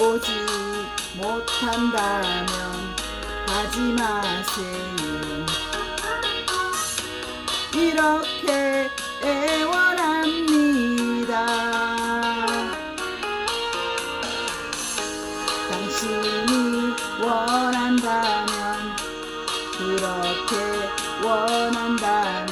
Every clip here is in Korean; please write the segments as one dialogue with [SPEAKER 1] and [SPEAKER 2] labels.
[SPEAKER 1] 오지 못한다면 가지 마세요. 이렇게 애원합니다. 당신이 원한다면 그렇게 원한다면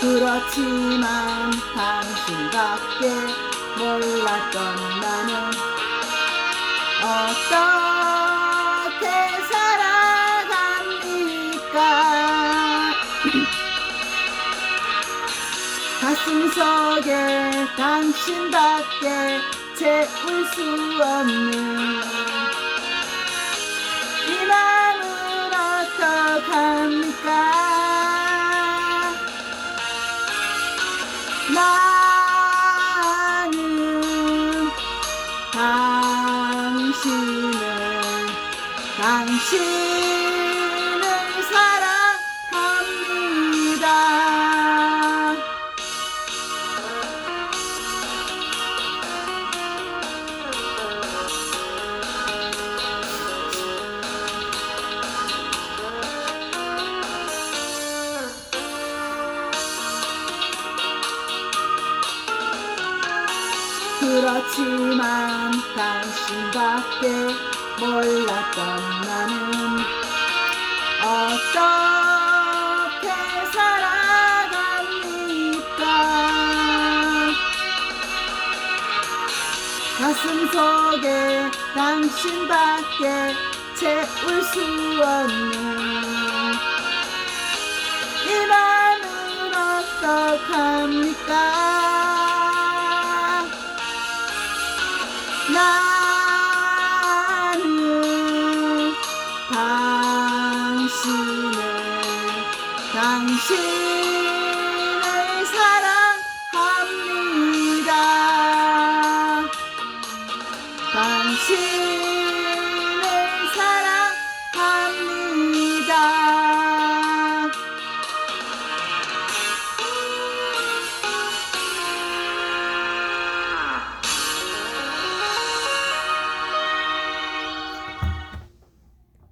[SPEAKER 1] 그렇지만 당신밖에 몰랐던 나는 어떻게 살아갑니까? 가슴 속에 당신밖에 채울 수 없는 나는 당신을 당신 그렇지만 당신밖에 몰랐던 나는 어떻게 살아갑니까? 가슴 속에 당신밖에 채울 수 없는 이 마음은 어떡합니까? 당신을 사랑합니다. 당신